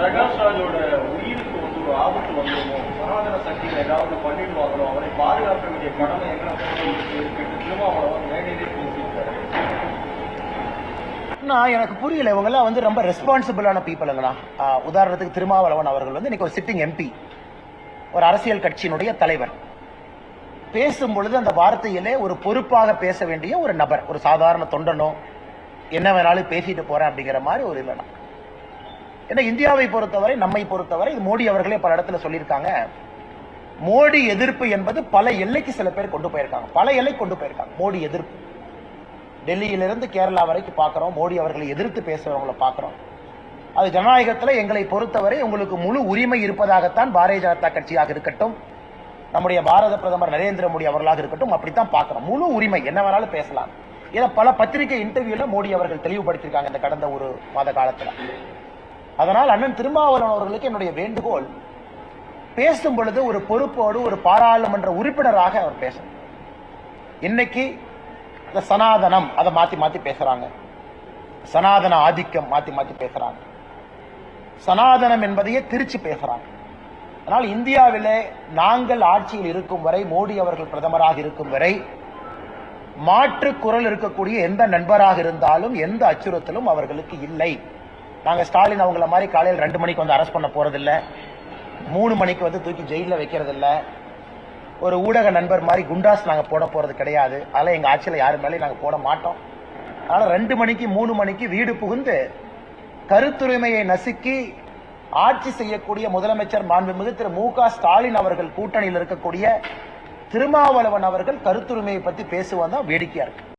பிரகாஷ் ராஜோட உயிருக்கு வந்து ஒரு ஆபத்து வந்துருமோ? சனாதன சக்திகள் ஏதாவது பண்ணிடுவாங்களோ? அவரை பாதுகாக்க வேண்டிய கடமை எங்களை திருமாவளவன் மேடையிலே பேசியிருக்காரு எனக்கு புரியல. இவங்கெல்லாம் வந்து ரொம்ப ரெஸ்பான்சிபிளான பீப்புளுங்களா உதாரணத்துக்கு திருமாவளவன் அவர்கள் வந்து இன்னைக்கு ஒரு சிட்டிங் எம்பி ஒரு அரசியல் கட்சியினுடைய தலைவர். பேசும் பொழுது அந்த வார்த்தையிலே ஒரு பொறுப்பாக பேச வேண்டிய ஒரு நபர் ஒரு சாதாரண தொண்டனோ என்ன வேணாலும் பேசிட்டு போறேன் அப்படிங்கிற மாதிரி ஒரு இல்லைனா ஏன்னா இந்தியாவை பொறுத்தவரை நம்மை பொறுத்தவரை இது மோடி அவர்களே பல இடத்துல சொல்லியிருக்காங்க. மோடி எதிர்ப்பு என்பது பல எல்லைக்கு சில பேர் கொண்டு போயிருக்காங்க. பல எல்லை கொண்டு போயிருக்காங்க. மோடி எதிர்ப்பு. டெல்லியிலிருந்து கேரளா வரைக்கும் பார்க்குறோம். மோடி அவர்களை எதிர்த்து பேசுறவங்களை பார்க்குறோம். அது ஜனநாயகத்தில் எங்களை பொறுத்தவரை உங்களுக்கு முழு உரிமை இருப்பதாகத்தான் பாரதிய ஜனதா கட்சியாக இருக்கட்டும் நம்முடைய பாரத பிரதமர் நரேந்திர மோடி அவர்களாக இருக்கட்டும் அப்படித்தான் பார்க்குறோம். முழு உரிமை என்ன வேணாலும் பேசலாம். ஏன்னா பல பத்திரிகை இன்டர்வியூல மோடி அவர்கள் தெளிவுபடுத்தியிருக்காங்க இந்த கடந்த ஒரு மாத காலத்தில். அதனால் அண்ணன் திருமாவளவன் அவர்களுக்கு என்னுடைய வேண்டுகோள் பேசும் பொழுது ஒரு பொறுப்போடு ஒரு பாராளுமன்ற உறுப்பினராக அவர் பேசணும் இன்னைக்கு இந்த சனாதனம் அதை மாத்தி மாத்தி பேசுறாங்க. சனாதன ஆதிக்கம் மாத்தி மாத்தி பேசுறாங்க. சனாதனம் என்பதையே திருச்சி பேசுறாங்க. அதனால் இந்தியாவிலே நாங்கள் ஆட்சியில் இருக்கும் வரை மோடி அவர்கள் பிரதமராக இருக்கும் வரை மாற்று குரல் இருக்கக்கூடிய எந்த நண்பராக இருந்தாலும் எந்த அச்சுறுத்தலும் அவர்களுக்கு இல்லை. நாங்கள் ஸ்டாலின் அவங்கள மாதிரி காலையில் ரெண்டு மணிக்கு வந்து அரெஸ்ட் பண்ண போகிறதில்ல மூணு மணிக்கு வந்து தூக்கி ஜெயிலில் வைக்கிறதில்ல. ஒரு ஊடக நண்பர் மாதிரி குண்டாஸ் நாங்கள் போட போகிறது கிடையாது. அதெல்லாம் எங்கள் ஆட்சியில் யார் மேலேயும் நாங்கள் போட மாட்டோம். அதனால் ரெண்டு மணிக்கு மூணு மணிக்கு வீடு புகுந்து கருத்துரிமையை நசுக்கி ஆட்சி செய்யக்கூடிய முதலமைச்சர் மாண்புமிகு திரு மு க ஸ்டாலின் அவர்கள் கூட்டணியில் இருக்கக்கூடிய திருமாவளவன் அவர்கள் கருத்துரிமையை பற்றி பேசுவதுதான் வேடிக்கையாக இருக்கு.